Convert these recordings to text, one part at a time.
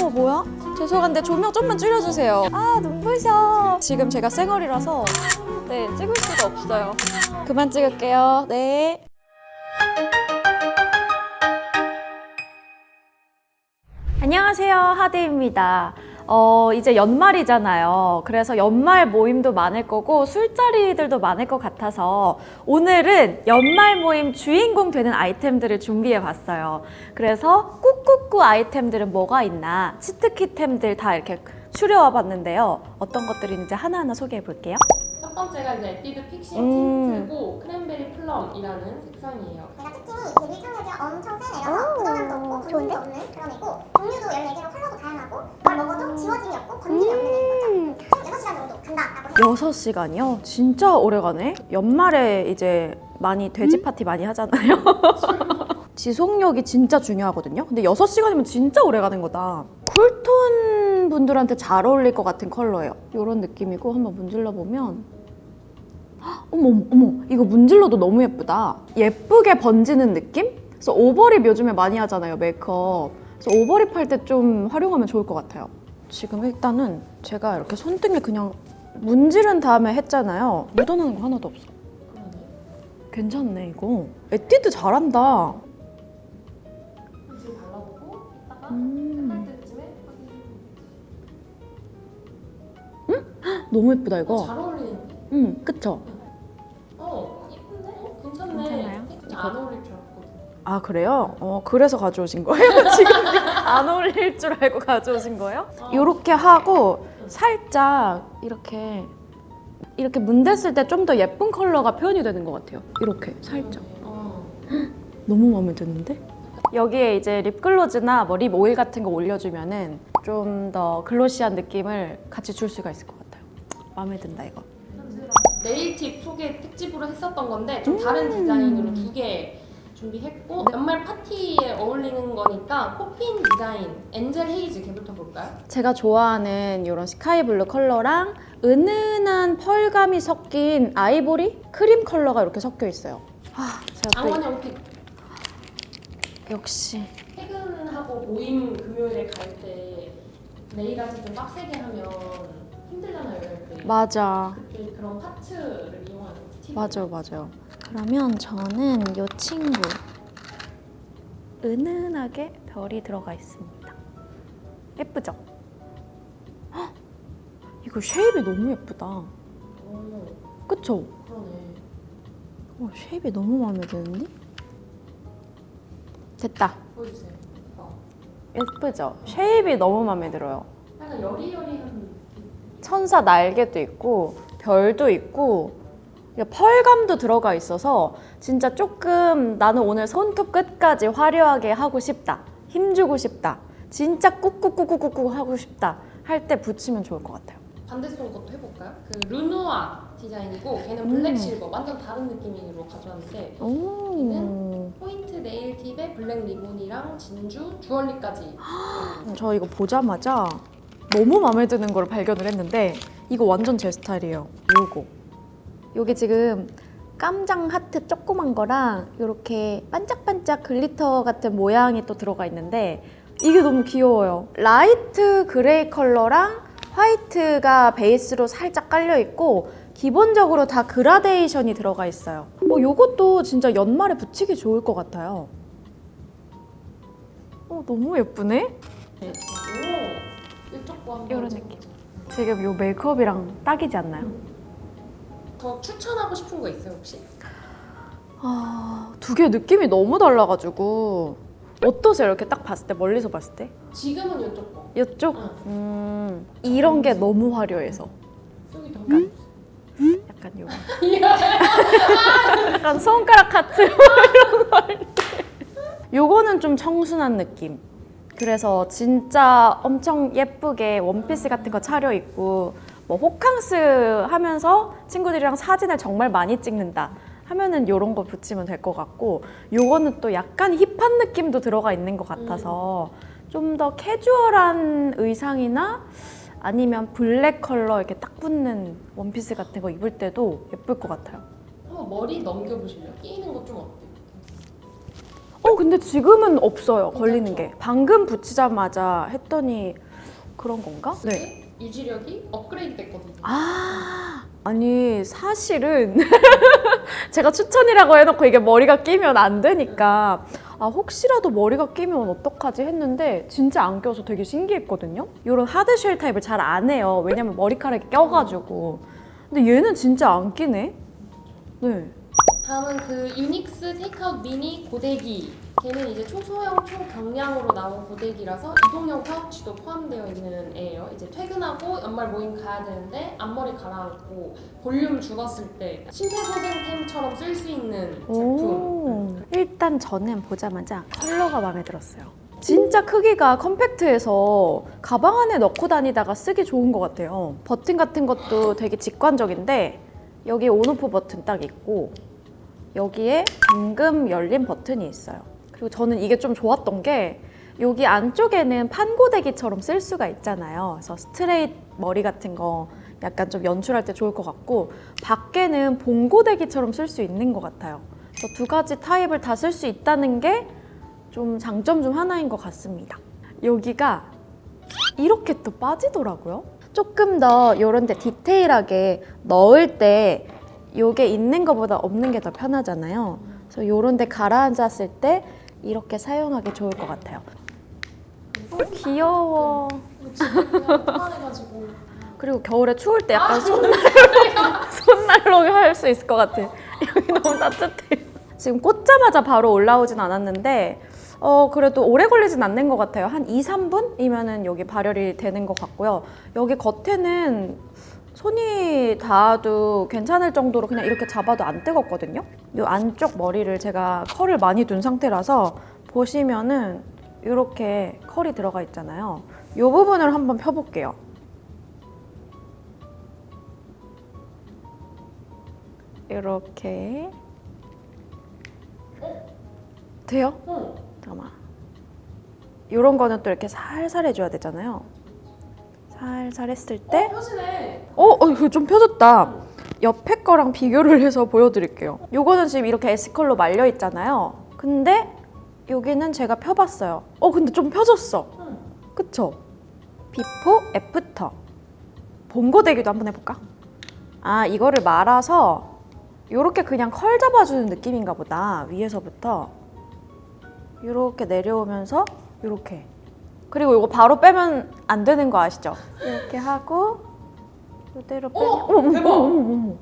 어머 뭐야? 죄송한데 조명 좀만 줄여주세요. 아 눈부셔. 지금 제가 쌩얼이라서 네 찍을 수가 없어요. 그만 찍을게요. 네. 안녕하세요 하드입니다. 어, 이제 연말이잖아요. 그래서 연말 모임도 많을 거고 술자리들도 많을 것 같아서 오늘은 연말 모임 주인공 되는 아이템들을 준비해 봤어요. 그래서 꾹꾹꾹 아이템들은 뭐가 있나 치트키템들 다 이렇게 추려와 봤는데요. 어떤 것들이 있는지 하나하나 소개해 볼게요. 첫 번째가 이제 에뛰드 픽싱 음. 틴트고 크랜베리 플럼이라는 색상이에요. 얘가 특징이 이렇게 밀착력이 엄청 센 애라서 묻어남도 없고 없는 그런 애고 종류도 14개로 컬러도 다양하고 뭘 먹어도 지워짐이 없고 건짐이 없는 애거죠 6시간 정도 간다라고 해요 6시간이요? 진짜 오래 가네? 연말에 이제 많이 돼지 파티 많이 하잖아요. 지속력이 진짜 중요하거든요. 근데 6시간이면 진짜 오래 가는 거다. 쿨톤 분들한테 잘 어울릴 것 같은 컬러예요. 이런 느낌이고 한번 문질러 보면 헉, 어머 어머 이거 문질러도 너무 예쁘다. 예쁘게 번지는 느낌? 그래서 오버립 요즘에 많이 하잖아요 메이크업. 그래서 오버립 할 때 좀 활용하면 좋을 것 같아요. 지금 일단은 제가 이렇게 손등에 그냥 문지른 다음에 했잖아요. 묻어나는 거 하나도 없어. 괜찮네 이거. 에뛰드 잘한다. 지금 발라보고 이따가 음. 끝날 때쯤에 너무 예쁘다 어, 이거. 잘 어울리는데? 응, 그쵸? 어, 예쁜데? 어, 괜찮네. 괜찮아요? 안 어울릴 줄. 아 그래요? 어 그래서 가져오신 거예요? 지금 안 어울릴 줄 알고 가져오신 거예요? 이렇게 하고 살짝 이렇게 이렇게 문댔을 때 좀 더 예쁜 컬러가 표현이 되는 것 같아요. 이렇게 살짝. 어. 너무 마음에 드는데? 여기에 이제 립글로즈나 뭐 립 오일 같은 거 올려주면은 좀 더 글로시한 느낌을 같이 줄 수가 있을 것 같아요. 마음에 든다 이거. 네일팁 소개 특집으로 했었던 건데 좀 음. 다른 디자인으로 두 개 준비했고 연말 파티에 어울리는 거니까 코핀 디자인 엔젤 헤이즈 개부터 볼까요? 제가 좋아하는 이런 스카이 블루 컬러랑 은은한 펄감이 섞인 아이보리 크림 컬러가 이렇게 섞여 있어요. 아, 제가 또 장원영 픽 역시 퇴근하고 모임 금요일에 갈 때 네일 아트 좀 빡세게 하면 힘들잖아요 이럴 때 맞아. 그때 그런 파츠를 이용하는 팁 맞아요, 맞아요. 그러면 저는 이 친구 은은하게 별이 들어가 있습니다. 예쁘죠? 헉! 이거 쉐입이 너무 예쁘다. 오 그쵸? 그러네 어, 쉐입이 너무 마음에 드는데? 됐다. 보여주세요 어. 예쁘죠? 쉐입이 너무 마음에 들어요. 약간 여리여리한 천사 날개도 있고 별도 있고 펄감도 들어가 있어서 진짜 조금 나는 오늘 손톱 끝까지 화려하게 하고 싶다. 힘주고 싶다. 진짜 꾹꾹꾹꾹꾹 하고 싶다. 할 때 붙이면 좋을 것 같아요. 반대손 것도 해볼까요? 그 르누아 디자인이고 걔는 음. 블랙 실버 완전 다른 느낌으로 가져왔는데 오. 포인트 네일 팁에 블랙 리본이랑 진주 주얼리까지 저 이거 보자마자 너무 마음에 드는 걸 발견을 했는데 이거 완전 제 스타일이에요. 요거. 요게 지금 깜장 하트 조그만 거랑 이렇게 반짝반짝 글리터 같은 모양이 또 들어가 있는데 이게 너무 귀여워요. 라이트 그레이 컬러랑 화이트가 베이스로 살짝 깔려 있고 기본적으로 다 그라데이션이 들어가 있어요. 뭐 요것도 진짜 연말에 붙이기 좋을 것 같아요. 어, 너무 예쁘네? 오 이런 찍어보자. 지금 요 메이크업이랑 딱이지 않나요? 더 추천하고 싶은 거 있어요 혹시? 아, 두 개 느낌이 너무 달라가지고 어떠세요? 이렇게 딱 봤을 때 멀리서 봤을 때 지금은 이쪽 거 이쪽? 응. 음, 이런 게 너무 화려해서 더 약간 요 약간 손가락 하트 이런 거 할 때. 요거는 좀 청순한 느낌. 그래서 진짜 엄청 예쁘게 원피스 같은 거 차려 입고 뭐 호캉스 하면서 친구들이랑 사진을 정말 많이 찍는다 하면은 요런 거 붙이면 될 것 같고 요거는 또 약간 힙한 느낌도 들어가 있는 것 같아서 좀 더 캐주얼한 의상이나 아니면 블랙 컬러 이렇게 딱 붙는 원피스 같은 거 입을 때도 예쁠 것 같아요. 한번 머리 넘겨보실래요? 끼는 거 좀 어때요? 어 근데 지금은 없어요 걸리는 게 방금 붙이자마자 했더니 그런 건가? 네. 유지력이 업그레이드 됐거든요. 아 아니 사실은 제가 추천이라고 해놓고 이게 머리가 끼면 안 되니까 아 혹시라도 머리가 끼면 어떡하지 했는데 진짜 안 껴서 되게 신기했거든요. 이런 하드쉘 타입을 잘 안 해요. 왜냐면 머리카락이 껴가지고. 근데 얘는 진짜 안 끼네. 네. 다음은 그 유닉스 테이크아웃 미니 고데기. 걔는 이제 초소형 초경량으로 나온 고데기라서 이동형 파우치도 포함되어 있는 애예요. 이제 퇴근하고 연말 모임 가야 되는데 앞머리 가라앉고 볼륨 죽었을 때 심폐소생템처럼 쓸 수 있는 제품. 오. 일단 저는 보자마자 컬러가 마음에 들었어요. 진짜 크기가 컴팩트해서 가방 안에 넣고 다니다가 쓰기 좋은 것 같아요. 버튼 같은 것도 되게 직관적인데 여기 온오프 버튼 딱 있고 여기에 잠금 열림 버튼이 있어요. 그리고 저는 이게 좀 좋았던 게 여기 안쪽에는 판고데기처럼 쓸 수가 있잖아요. 그래서 스트레이트 머리 같은 거 약간 좀 연출할 때 좋을 것 같고 밖에는 봉고데기처럼 쓸 수 있는 것 같아요. 그래서 두 가지 타입을 다 쓸 수 있다는 게 좀 장점 중 하나인 것 같습니다. 여기가 이렇게 또 빠지더라고요. 조금 더 이런 데 디테일하게 넣을 때 이게 있는 것보다 없는 게 더 편하잖아요. 그래서 이런 데 가라앉았을 때 이렇게 사용하기 좋을 것 같아요. 어, 귀여워. 그리고 겨울에 추울 때 약간 손난로, 손난로 할 수 있을 것 같아. 여기 너무 따뜻해. 지금 꽂자마자 바로 올라오진 않았는데, 어, 그래도 오래 걸리진 않는 것 같아요. 한 2, 3분이면은 여기 발열이 되는 것 같고요. 여기 겉에는 손이 닿아도 괜찮을 정도로 그냥 이렇게 잡아도 안 뜨겁거든요. 이 안쪽 머리를 제가 컬을 많이 둔 상태라서 보시면은 이렇게 컬이 들어가 있잖아요. 이 부분을 한번 펴볼게요. 이렇게 돼요? 어. 잠깐만 이런 거는 또 이렇게 살살 해줘야 되잖아요 살살 했을 때 어, 펴지네. 어? 어 이거 좀 펴졌다 옆에 거랑 비교를 해서 보여드릴게요 요거는 지금 이렇게 S컬로 말려 있잖아요 근데 여기는 제가 펴봤어요 어 근데 좀 펴졌어 응. 그쵸? 비포 애프터 봉고데기도 한번 해볼까? 아 이거를 말아서 이렇게 그냥 컬 잡아주는 느낌인가 보다 위에서부터 이렇게 내려오면서 이렇게 그리고 이거 바로 빼면 안 되는 거 아시죠? 이렇게 하고 이대로 빼면 어, 어머, 대박. 어머, 어머, 어머.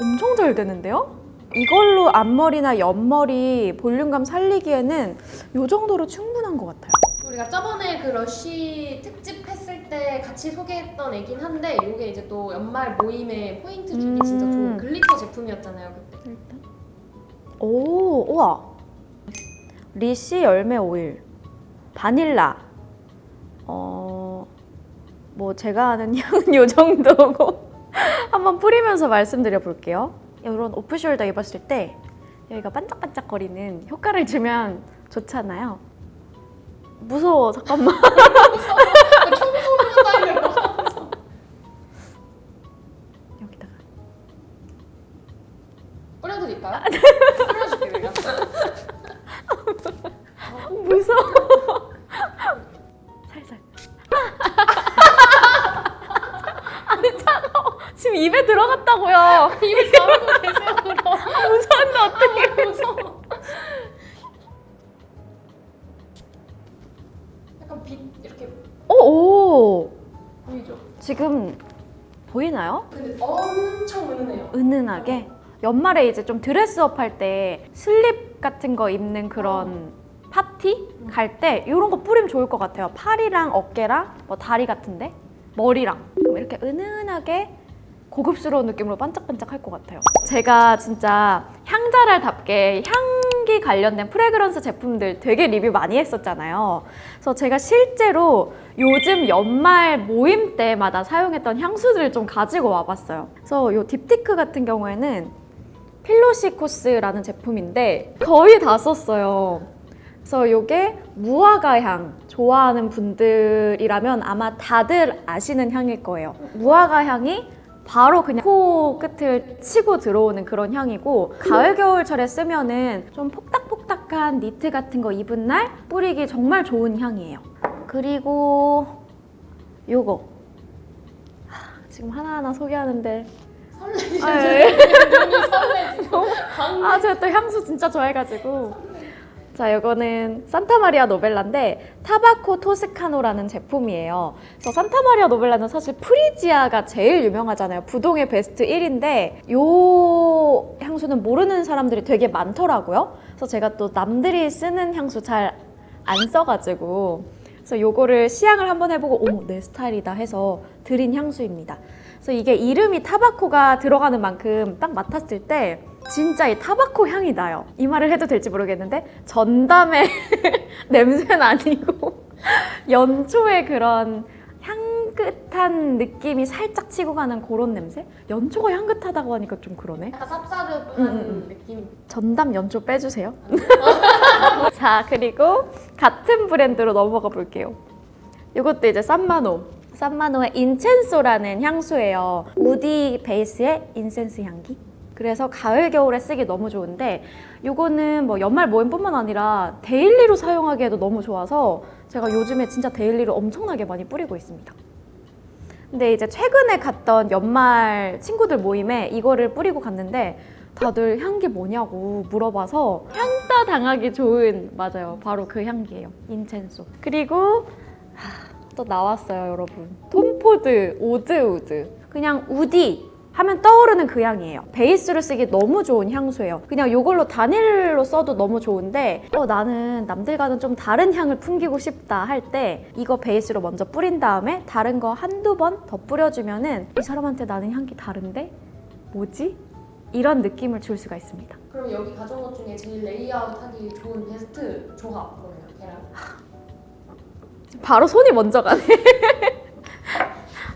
엄청 잘 되는데요? 이걸로 앞머리나 옆머리 볼륨감 살리기에는 이 정도로 충분한 것 같아요 우리가 저번에 그 러쉬 특집 했을 때 같이 소개했던 애긴 한데 이게 이제 또 연말 모임에 포인트 주기 음. 진짜 좋은 글리터 제품이었잖아요 그때. 일단 오 우와 리씨 열매 오일 바닐라 어 뭐 제가 아는 향은 요 정도고 한번 뿌리면서 말씀드려 볼게요. 이런 오프숄더 입었을 때 여기가 반짝반짝거리는 효과를 주면 좋잖아요. 무서워 잠깐만 빛 이렇게 오, 오 보이죠? 지금 보이나요? 근데 엄청 은은해요. 은은하게 연말에 이제 좀 드레스업 할 때 슬립 같은 거 입는 그런 파티 갈 때 이런 거 뿌리면 좋을 것 같아요. 팔이랑 어깨랑 뭐 다리 같은데 머리랑 그럼 이렇게 은은하게 고급스러운 느낌으로 반짝반짝 할 것 같아요. 제가 진짜 향자랄답게 향 기 관련된 프레그런스 제품들 되게 리뷰 많이 했었잖아요. 그래서 제가 실제로 요즘 연말 모임 때마다 사용했던 향수들을 좀 가지고 와봤어요. 그래서 이 딥티크 같은 경우에는 필로시 코스라는 제품인데 거의 다 썼어요. 그래서 이게 무화과 향 좋아하는 분들이라면 아마 다들 아시는 향일 거예요. 무화과 향이 바로 그냥 코 끝을 치고 들어오는 그런 향이고 가을 겨울철에 쓰면은 좀 폭닥폭닥한 니트 같은 거 입은 날 뿌리기 정말 좋은 향이에요. 그리고 요거 하, 지금 하나하나 소개하는데 설레지. 아, 예. 눈이 설레지. 광아 제가 또 향수 진짜 좋아해가지고 자 이거는 산타마리아 노벨라인데 타바코 토스카노라는 제품이에요. 그래서 산타마리아 노벨라는 사실 프리지아가 제일 유명하잖아요. 부동의 베스트 1인데 요 향수는 모르는 사람들이 되게 많더라고요. 그래서 제가 또 남들이 쓰는 향수 잘 안 써가지고 그래서 요거를 시향을 한번 해보고 어머 내 스타일이다 해서 드린 향수입니다 그래서 이게 이름이 타바코가 들어가는 만큼 딱 맡았을 때 진짜 이 타바코 향이 나요. 이 말을 해도 될지 모르겠는데 전담의 냄새는 아니고 연초의 그런 향긋한 느낌이 살짝 치고 가는 그런 냄새? 연초가 향긋하다고 하니까 좀 그러네. 약간 쌉싸름한 음, 음, 느낌. 전담 연초 빼주세요. 자, 그리고 같은 브랜드로 넘어가 볼게요. 이것도 이제 산마노. 산마노의 인첸소라는 향수예요. 우디 베이스의 인센스 향기. 그래서 가을 겨울에 쓰기 너무 좋은데 이거는 뭐 연말 모임뿐만 아니라 데일리로 사용하기에도 너무 좋아서 제가 요즘에 진짜 데일리로 엄청나게 많이 뿌리고 있습니다. 근데 이제 최근에 갔던 연말 친구들 모임에 이거를 뿌리고 갔는데 다들 향기 뭐냐고 물어봐서 향따 당하기 좋은 맞아요. 바로 그 향기예요. 인첸소. 그리고 하, 또 나왔어요, 여러분. 톰포드 오드우드. 그냥 우디 하면 떠오르는 그 향이에요. 베이스로 쓰기 너무 좋은 향수예요. 그냥 이걸로 단일로 써도 너무 좋은데 어 나는 남들과는 좀 다른 향을 풍기고 싶다 할 때 이거 베이스로 먼저 뿌린 다음에 다른 거 한두 번 더 뿌려주면은 이 사람한테 나는 향기 다른데 뭐지? 이런 느낌을 줄 수가 있습니다. 그럼 여기 가져온 것 중에 제일 레이아웃하기 좋은 베스트 조합 뭐예요? 계란. 바로 손이 먼저 가네.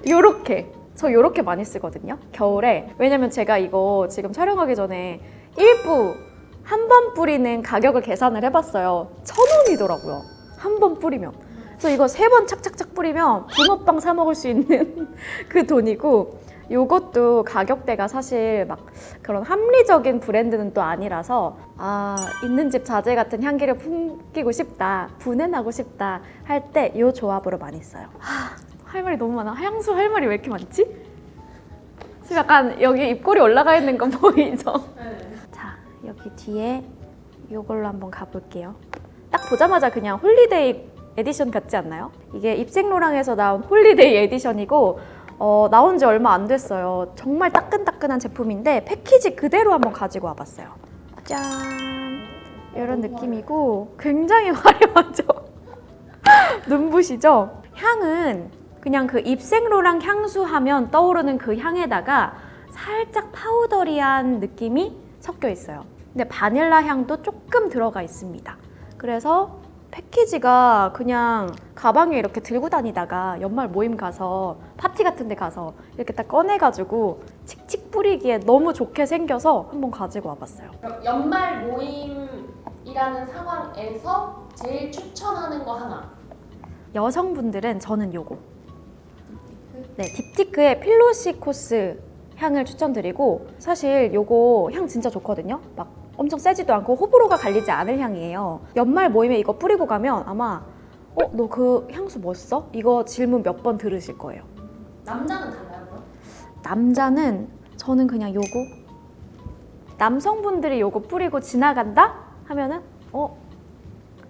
요렇게. 저 요렇게 많이 쓰거든요. 겨울에. 왜냐면 제가 이거 지금 촬영하기 전에 1부 한 번 뿌리는 가격을 계산을 해봤어요. 천 원이더라고요. 한 번 뿌리면. 그래서 이거 세 번 착착착 뿌리면 붕어빵 사 먹을 수 있는 그 돈이고 요것도 가격대가 사실 막 그런 합리적인 브랜드는 또 아니라서 아 있는 집 자재 같은 향기를 풍기고 싶다 분해나고 싶다 할 때 요 조합으로 많이 써요 하, 할 말이 너무 많아 향수 할 말이 왜 이렇게 많지? 지금 약간 여기 입꼬리 올라가 있는 거 보이죠? 네. 자 여기 뒤에 요걸로 한번 가볼게요 딱 보자마자 그냥 홀리데이 에디션 같지 않나요? 이게 입생로랑에서 나온 홀리데이 에디션이고 어, 나온 지 얼마 안 됐어요. 정말 따끈따끈한 제품인데 패키지 그대로 한번 가지고 와봤어요. 짠! 이런 느낌이고 굉장히 화려하죠? 눈부시죠? 향은 그냥 그 입생로랑 향수 하면 떠오르는 그 향에다가 살짝 파우더리한 느낌이 섞여 있어요. 근데 바닐라 향도 조금 들어가 있습니다. 그래서 패키지가 그냥 가방에 이렇게 들고 다니다가 연말 모임 가서 파티 같은 데 가서 이렇게 딱 꺼내가지고 칙칙 뿌리기에 너무 좋게 생겨서 한번 가지고 와봤어요. 그럼 연말 모임이라는 상황에서 제일 추천하는 거 하나. 여성분들은 저는 요거. 네, 딥티크의 필로시 코스 향을 추천드리고 사실 요거 향 진짜 좋거든요. 막 엄청 세지도 않고 호불호가 갈리지 않을 향이에요. 연말 모임에 이거 뿌리고 가면 아마 어, 너 그 향수 뭐 써? 이거 질문 몇 번 들으실 거예요. 남자는 달라요, 그럼? 남자는 저는 그냥 요거 남성분들이 요거 뿌리고 지나간다 하면은 어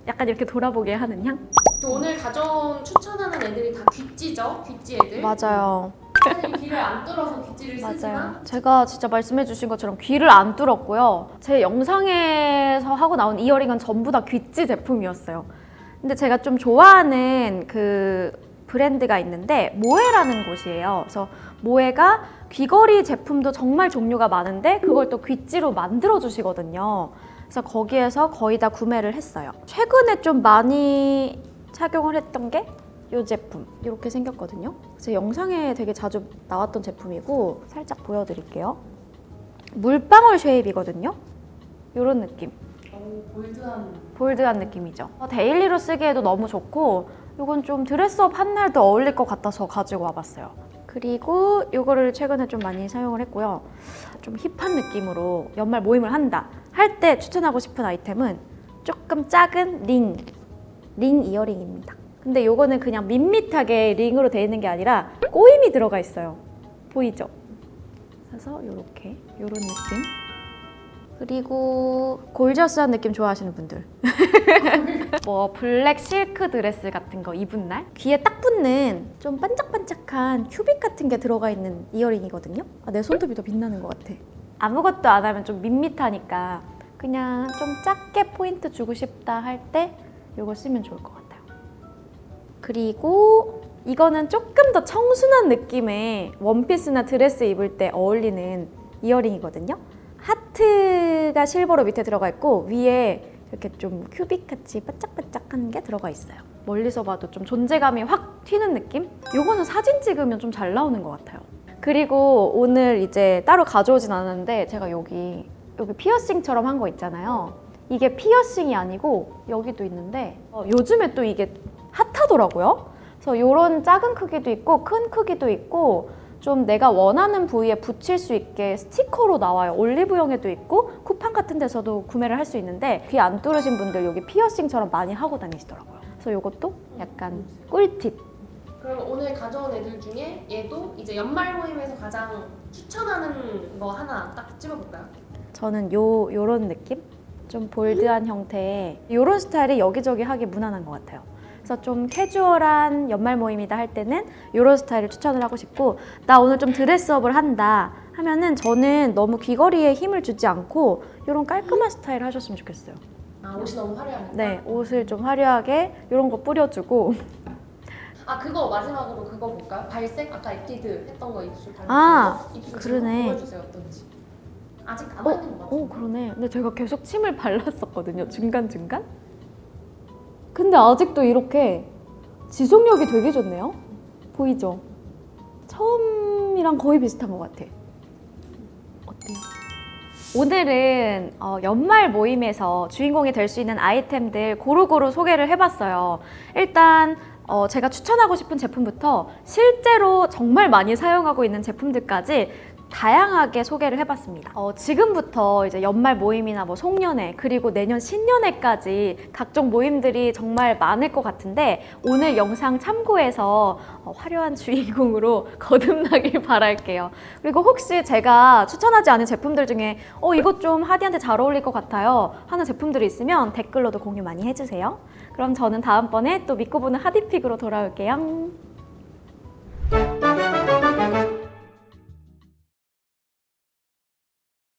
약간 이렇게 돌아보게 하는 향저 오늘 가져온 추천하는 애들이 다 귀찌죠? 귀찌 애들. 맞아요 귀를 안 뚫어서 귀찌를 맞아요. 쓰지만 제가 진짜 말씀해주신 것처럼 귀를 안 뚫었고요. 제 영상에서 하고 나온 이어링은 전부 다 귀찌 제품이었어요. 근데 제가 좀 좋아하는 그 브랜드가 있는데 모에라는 곳이에요. 그래서 모에가 귀걸이 제품도 정말 종류가 많은데 그걸 또 귀찌로 만들어 주시거든요. 그래서 거기에서 거의 다 구매를 했어요. 최근에 좀 많이 착용을 했던 게 이 제품 이렇게 생겼거든요. 제 영상에 되게 자주 나왔던 제품이고 살짝 보여드릴게요. 물방울 쉐입이거든요. 이런 느낌. 오, 볼드한 볼드한 느낌이죠. 어, 데일리로 쓰기에도 너무 좋고 이건 좀 드레스업 한 날도 어울릴 것 같아서 가지고 와봤어요. 그리고 이거를 최근에 좀 많이 사용을 했고요. 좀 힙한 느낌으로 연말 모임을 한다. 할 때 추천하고 싶은 아이템은 조금 작은 링, 링 이어링입니다. 근데 요거는 그냥 밋밋하게 링으로 되어 있는 게 아니라 꼬임이 들어가 있어요. 보이죠? 그래서 요렇게 요런 느낌. 그리고 골저스한 느낌 좋아하시는 분들. 뭐 블랙 실크 드레스 같은 거 입은 날 귀에 딱 붙는 좀 반짝반짝한 큐빅 같은 게 들어가 있는 이어링이거든요. 아, 내 손톱이 더 빛나는 것 같아. 아무것도 안 하면 좀 밋밋하니까 그냥 좀 작게 포인트 주고 싶다 할 때 이거 쓰면 좋을 것 같아요. 그리고 이거는 조금 더 청순한 느낌의 원피스나 드레스 입을 때 어울리는 이어링이거든요. 하트가 실버로 밑에 들어가 있고 위에 이렇게 좀 큐빅 같이 반짝반짝한 게 들어가 있어요. 멀리서 봐도 좀 존재감이 확 튀는 느낌? 요거는 사진 찍으면 좀 잘 나오는 것 같아요. 그리고 오늘 이제 따로 가져오진 않았는데 제가 여기 여기 피어싱처럼 한 거 있잖아요. 이게 피어싱이 아니고 여기도 있는데 어, 요즘에 또 이게 핫하더라고요. 그래서 이런 작은 크기도 있고 큰 크기도 있고 좀 내가 원하는 부위에 붙일 수 있게 스티커로 나와요. 올리브영에도 있고 쿠팡 같은 데서도 구매를 할 수 있는데 귀 안 뚫으신 분들 여기 피어싱처럼 많이 하고 다니시더라고요. 그래서 이것도 약간 꿀팁. 그럼 오늘 가져온 애들 중에 얘도 이제 연말 모임에서 가장 추천하는 거 하나 딱 찍어볼까요? 저는 요 요런 느낌? 좀 볼드한 형태의 요런 스타일이 여기저기 하기 무난한 것 같아요. 그래서 좀 캐주얼한 연말 모임이다 할 때는 요런 스타일을 추천을 하고 싶고 나 오늘 좀 드레스업을 한다 하면은 저는 너무 귀걸이에 힘을 주지 않고 요런 깔끔한 스타일 하셨으면 좋겠어요. 아 옷이 너무 화려하니까. 네, 옷을 좀 화려하게 요런 거 뿌려주고 아 그거 마지막으로 그거 볼까요? 발색 아까 에뛰드 했던 거 입술 발색. 아, 입술 그러네. 보여주세요 어떤지. 아직 남아 있는 거오 같아요. 그러네. 근데 제가 계속 침을 발랐었거든요. 중간 중간. 근데 아직도 이렇게 지속력이 되게 좋네요. 보이죠? 처음이랑 거의 비슷한 것 같아. 어때요? 오늘은 어, 연말 모임에서 주인공이 될 수 있는 아이템들 고루고루 소개를 해봤어요. 일단 어, 제가 추천하고 싶은 제품부터 실제로 정말 많이 사용하고 있는 제품들까지 다양하게 소개를 해봤습니다. 어, 지금부터 이제 연말 모임이나 뭐 송년회 그리고 내년 신년회까지 각종 모임들이 정말 많을 것 같은데 오늘 영상 참고해서 어, 화려한 주인공으로 거듭나길 바랄게요. 그리고 혹시 제가 추천하지 않은 제품들 중에 어 이것 좀 하디한테 잘 어울릴 것 같아요 하는 제품들이 있으면 댓글로도 공유 많이 해주세요. 그럼 저는 다음번에 또 믿고 보는 하디픽으로 돌아올게요.